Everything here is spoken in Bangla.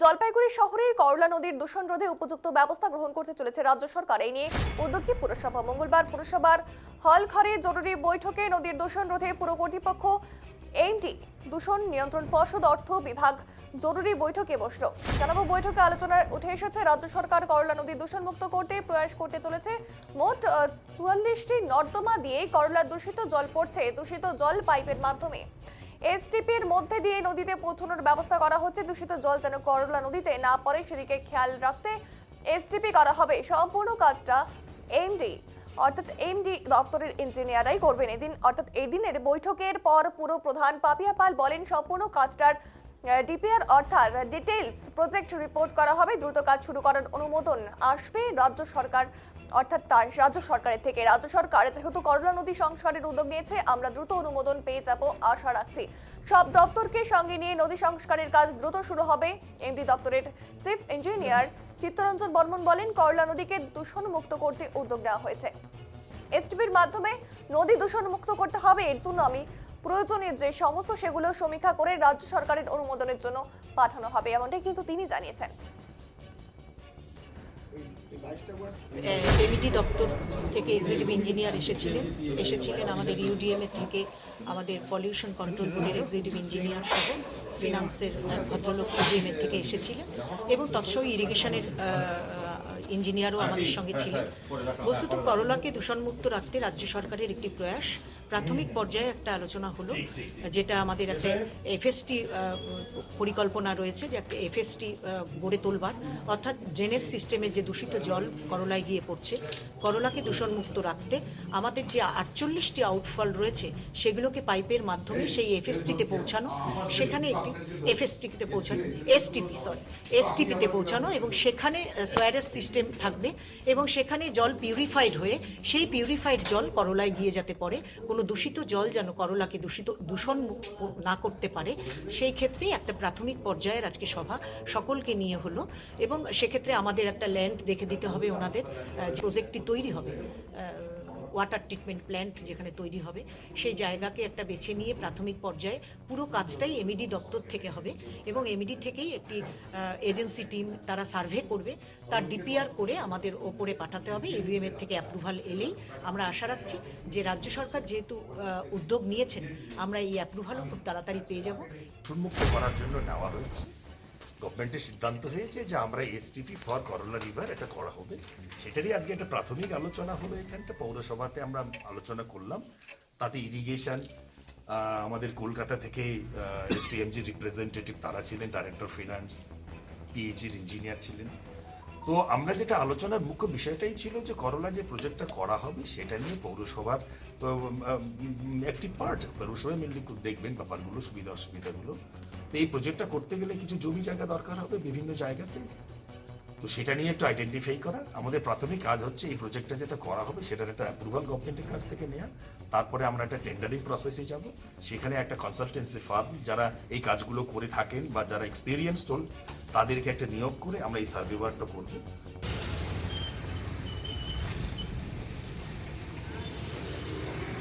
জলপাইগুড়ি শহরের করলা নদীর দূষণ রোধে উপযুক্ত ব্যবস্থা গ্রহণ করতে চলেছে রাজ্য সরকার। এই নিয়ে উদ্যোগী পুরসভা। মঙ্গলবার পুরসভার হল ঘরে জরুরি বৈঠকে নদীর দূষণ রোধে পুর কর্তৃপক্ষ এমটি দূষণ নিয়ন্ত্রণ পর্ষদ অর্থ বিভাগ জরুরি বৈঠকে বসল। জানাব বৈঠকে আলোচনায় উঠে এসেছে রাজ্য সরকার করলা নদী দূষণ মুক্ত করতে প্রয়াস করতে চলেছে। মোট চুয়াল্লিশটি নর্দমা দিয়ে করলা দূষিত জল পড়ছে দূষিত জল পাইপের মাধ্যমে। এসটিপির মধ্যে দিয়ে নদীতে পৌঁছানোর ব্যবস্থা করা হচ্ছে। দূষিত জল যেন করলা নদীতে না পড়ে, সেদিকে খেয়াল রাখতে এসটিপি করা হবে। সম্পূর্ণ কাজটা এমডি অর্থাৎ এমডি দপ্তরের ইঞ্জিনিয়ারাই করবেন। এদিন, অর্থাৎ এদিনের বৈঠকের পর পুরো প্রধান পাপিয়া পাল বলেন, সম্পূর্ণ কাজটার ডিপিআর অর্থাৎ ডিটেইলস প্রজেক্ট রিপোর্ট করা হবে। দ্রুত কাজ শুরু করার অনুমোদন আসবে রাজ্য সরকার, অর্থাৎ তার রাজ্য সরকারের থেকে। রাজ্য সরকার যেহেতু করলা নদী সংস্কারের উদ্যোগ নিয়েছে, আমরা দ্রুত অনুমোদন পেয়ে যাব আশা রাখছি। সব দপ্তরকে সঙ্গে নিয়ে নদী সংস্কারের কাজ দ্রুত শুরু হবে। এমডি দপ্তরের চিফ ইঞ্জিনিয়ার চিত্তরঞ্জন বর্মন বলেন, করলা নদীকে দূষণ মুক্ত করতে উদ্যোগ নেওয়া হয়েছে। এসটিপির মাধ্যমে নদী দূষণ মুক্ত করতে হবে, এর জন্য আমি প্রয়োজনীয় যে সমস্ত সেগুলো সমীক্ষা করে রাজ্য সরকারের অনুমোদনের জন্য পাঠানো হবে এমনটাই কিন্তু তিনি জানিয়েছেন এমইডি দপ্তর থেকে এক্সিকিউটিভ ইঞ্জিনিয়ার এসেছিলেন এসেছিলেন আমাদের ইউডিএম এর থেকে আমাদের পলিউশন কন্ট্রোল বোর্ডের এক্সিকিউটিভ ইঞ্জিনিয়ার সহ ফিনান্সের ভদ্রলোক ইউডিএম এর থেকে এসেছিলেন এবং তৎসহ ইরিগেশনের ইঞ্জিনিয়ারও আমাদের সঙ্গে ছিলেন বস্তুত করলাকে দূষণমুক্ত রাখতে রাজ্য সরকারের একটি প্রয়াস প্রাথমিক পর্যায়ে একটা আলোচনা হলো যেটা আমাদের একটা এফএসটি পরিকল্পনা রয়েছে যে একটা এফএসটি গড়ে তোলবার। অর্থাৎ ড্রেনেজ সিস্টেমে যে দূষিত জল করলায় গিয়ে পড়ছে করলাকে দূষণমুক্ত রাখতে আমাদের যে আটচল্লিশটি আউটফল রয়েছে সেগুলোকে পাইপের মাধ্যমে সেই এফএসটিতে পৌঁছানো সেখানে একটি এফএসটিতে পৌঁছানো এসটিপি সরি এসটিপিতে পৌঁছানো এবং সেখানে সোয়ারেস সিস্টেম থাকবে এবং সেখানে জল পিউরিফাইড হয়ে সেই পিউরিফাইড জল করলায় গিয়ে যেতে পারে কোনো দূষিত জল যেন করলাকে দূষিত, দূষণ না করতে পারে, সেই ক্ষেত্রে একটা প্রাথমিক পর্যায়ের আজকে সভা সকলকে নিয়ে হলো এবং সেক্ষেত্রে আমাদের একটা ল্যান্ড দেখে দিতে হবে ওনাদের প্রজেক্টটি তৈরি হবে। ওয়াটার ট্রিটমেন্ট প্ল্যান্ট যেখানে তৈরি হবে, সেই জায়গাকে একটা বেছে নিয়ে প্রাথমিক পর্যায়ে পুরো কাজটাই এমইডি দপ্তর থেকে হবে এবং এমইডি থেকেই একটি এজেন্সি টিম তারা সার্ভে করবে, তার ডিপিআর করে আমাদের ওপরে পাঠাতে হবে ইভিএম এর থেকে অ্যাপ্রুভাল এলেই আমরা আশা রাখছি যে রাজ্য সরকার যেহেতু উদ্যোগ নিয়েছেন, আমরা এই অ্যাপ্রুভালও খুব তাড়াতাড়ি পেয়ে যাব। উন্মুক্ত করার জন্য নেওয়া হয়েছে। গভর্নমেন্টের সিদ্ধান্ত হয়েছে যে আমরা এসটিপি ফর করোনা রিভার এটা করা হবে। সেটারই আজকে একটা প্রাথমিক আলোচনা হলো এখানটা। পৌরসভাতে আমরা আলোচনা করলাম। তাতে ইরিগেশন আমাদের কলকাতা থেকে এসপিএমজি রিপ্রেজেন্টেটিভ তারা ছিলেন ডাইরেক্টর ফিনান্স পিএইচির ইঞ্জিনিয়ার ছিলেন। তো আমরা যেটা আলোচনার মুখ্য বিষয়টাই ছিল যে করলা যে প্রজেক্টটা করা হবে, সেটা নিয়ে পৌরসভার তো একটি পার্ট পৌরসভা মেনলি দেখবেন ব্যাপারগুলো, সুবিধা অসুবিধাগুলো। তো এই প্রজেক্টটা করতে গেলে কিছু জমি জায়গা দরকার হবে বিভিন্ন জায়গাতে। তো সেটা নিয়ে একটু আইডেন্টিফাই করা। আমাদের প্রাথমিক কাজ হচ্ছে এই প্রজেক্টটা যেটা করা হবে, সেটার একটা অ্যাপ্রুভাল গভর্নমেন্টের কাছ থেকে নেওয়া তারপরে আমরা একটা টেন্ডারিং প্রসেসে যাব। সেখানে একটা কনসালটেন্সি ফার্ম যারা এই কাজগুলো করে থাকেন বা যারা এক্সপিরিয়েন্স টোল তাদেরকে একটা নিয়োগ করে আমরা এই সার্ভে ওয়ার্কটা করব।